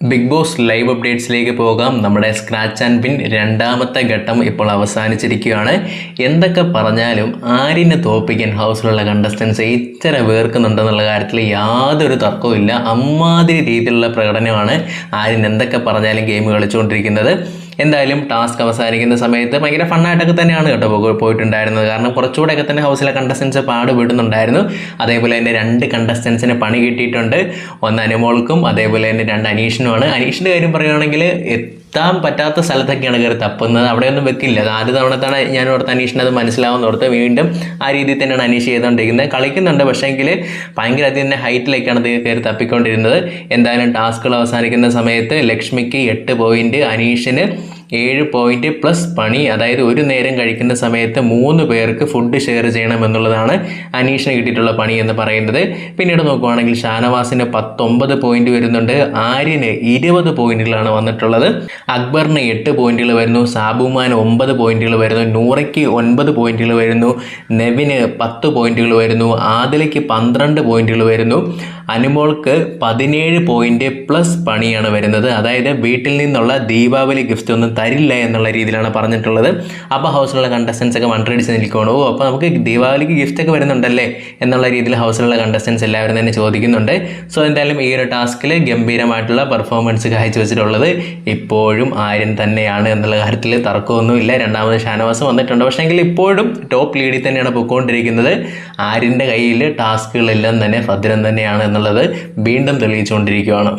Big boss live അപ്ഡേറ്റ്സിലേക്ക് പോകാം. നമ്മുടെ scratch and പിൻ രണ്ടാമത്തെ ഘട്ടം ഇപ്പോൾ അവസാനിച്ചിരിക്കുകയാണ്. എന്തൊക്കെ പറഞ്ഞാലും ആരിനെ തോപ്പിക്കാൻ ഹൗസിലുള്ള കണ്ടസ്റ്റൻസ് ഇത്ര വേർക്കുന്നുണ്ടെന്നുള്ള കാര്യത്തിൽ യാതൊരു തർക്കവും ഇല്ല അമ്മാതിരി രീതിയിലുള്ള പ്രകടനമാണ് ആര്യൻ എന്തൊക്കെ പറഞ്ഞാലും ഗെയിം കളിച്ചുകൊണ്ടിരിക്കുന്നത്. എന്തായാലും ടാസ്ക് അവസാനിക്കുന്ന സമയത്ത് ഭയങ്കര ഫണ്ണായിട്ടൊക്കെ തന്നെയാണ് കേട്ടോ പോയിട്ടുണ്ടായിരുന്നത്. കാരണം കുറച്ചുകൂടെയൊക്കെ തന്നെ ഹൗസിലെ കണ്ടസ്റ്റൻസ് പാടുപെടുന്നുണ്ടായിരുന്നു. അതേപോലെ തന്നെ രണ്ട് കണ്ടസ്റ്റൻസിന് പണി കിട്ടിയിട്ടുണ്ട്. ഒന്ന് അനുമോൾക്കും അതേപോലെ തന്നെ രണ്ട് അനീഷിനുമാണ്. അനീഷിന്റെ കാര്യം പറയുകയാണെങ്കിൽ എത്താൻ പറ്റാത്ത സ്ഥലത്തൊക്കെയാണ് കയറി തപ്പുന്നത്. അവിടെയൊന്നും വെക്കില്ല. ആദ്യ തവണത്താണ് ഞാൻ ഓർത്ത് അനീഷിന് അത് മനസ്സിലാവുന്ന ഓർത്ത് വീണ്ടും ആ രീതിയിൽ തന്നെയാണ് അനീഷ് ചെയ്തുകൊണ്ടിരിക്കുന്നത്. കളിക്കുന്നുണ്ട്. പക്ഷേങ്കിൽ ഭയങ്കര അധികം തന്നെ ഹൈറ്റിലേക്കാണ് ഇത് കയറി തപ്പിക്കൊണ്ടിരുന്നത്. എന്തായാലും ടാസ്കുകൾ അവസാനിക്കുന്ന സമയത്ത് ലക്ഷ്മിക്ക് എട്ട് പോയിന്റ് അനീഷിന് ഏഴ് പോയിന്റ് പ്ലസ് പണി അതായത് ഒരു നേരം കഴിക്കുന്ന സമയത്ത് മൂന്ന് പേർക്ക് ഫുഡ് ഷെയർ ചെയ്യണം എന്നുള്ളതാണ് അനീഷിന് കിട്ടിയിട്ടുള്ള പണി എന്ന് പറയുന്നത്. പിന്നീട് നോക്കുവാണെങ്കിൽ ഷാനവാസിന് പത്തൊമ്പത് പോയിന്റ് വരുന്നുണ്ട്. ആര്യന് ഇരുപത് പോയിന്റുകളാണ് വന്നിട്ടുള്ളത്. അക്ബറിന് എട്ട് പോയിന്റുകൾ വരുന്നു. സാബുമാൻ ഒമ്പത് പോയിന്റുകൾ വരുന്നു. നൂറയ്ക്ക് ഒൻപത് പോയിന്റുകൾ വരുന്നു. നെവിന് പത്ത് പോയിന്റുകൾ വരുന്നു. ആദിലയ്ക്ക് പന്ത്രണ്ട് പോയിന്റുകൾ വരുന്നു. അനുമോൾക്ക് പതിനേഴ് പോയിന്റ് പ്ലസ് പണിയാണ് വരുന്നത്. അതായത് വീട്ടിൽ നിന്നുള്ള ദീപാവലി ഗിഫ്റ്റ് ഒന്നും തരില്ല എന്നുള്ള രീതിയിലാണ് പറഞ്ഞിട്ടുള്ളത്. അപ്പോൾ ഹൗസിലുള്ള കണ്ടസ്റ്റൻസ് ഒക്കെ മണ്ടടിച്ച് നിൽക്കുകയാണ്. ഓ അപ്പോൾ നമുക്ക് ദീപാവലിക്ക് ഗിഫ്റ്റ് ഒക്കെ വരുന്നുണ്ടല്ലേ എന്നുള്ള രീതിയിൽ ഹൗസിലുള്ള കണ്ടസ്റ്റൻസ് എല്ലാവരും തന്നെ ചോദിക്കുന്നുണ്ട്. സോ എന്തായാലും ഈ ഒരു ടാസ്കിൽ ഗംഭീരമായിട്ടുള്ള പെർഫോമൻസ് കാഴ്ചവെച്ചിട്ടുള്ളത് ഇപ്പോഴും ആര്യൻ തന്നെയാണ് എന്നുള്ള കാര്യത്തിൽ തർക്കമൊന്നുമില്ല. രണ്ടാമത് ഷാനവാസ് വന്നിട്ടുണ്ട്. പക്ഷേ എങ്കിൽ ഇപ്പോഴും ടോപ്പ് ലീഡിൽ തന്നെയാണ് പൊയ്ക്കൊണ്ടിരിക്കുന്നത് ആര്യന്റെ കയ്യിൽ ടാസ്കുകളെല്ലാം തന്നെ ഭദ്രം തന്നെയാണ് എന്നുള്ളത് വീണ്ടും തെളിയിച്ചുകൊണ്ടിരിക്കുകയാണ്.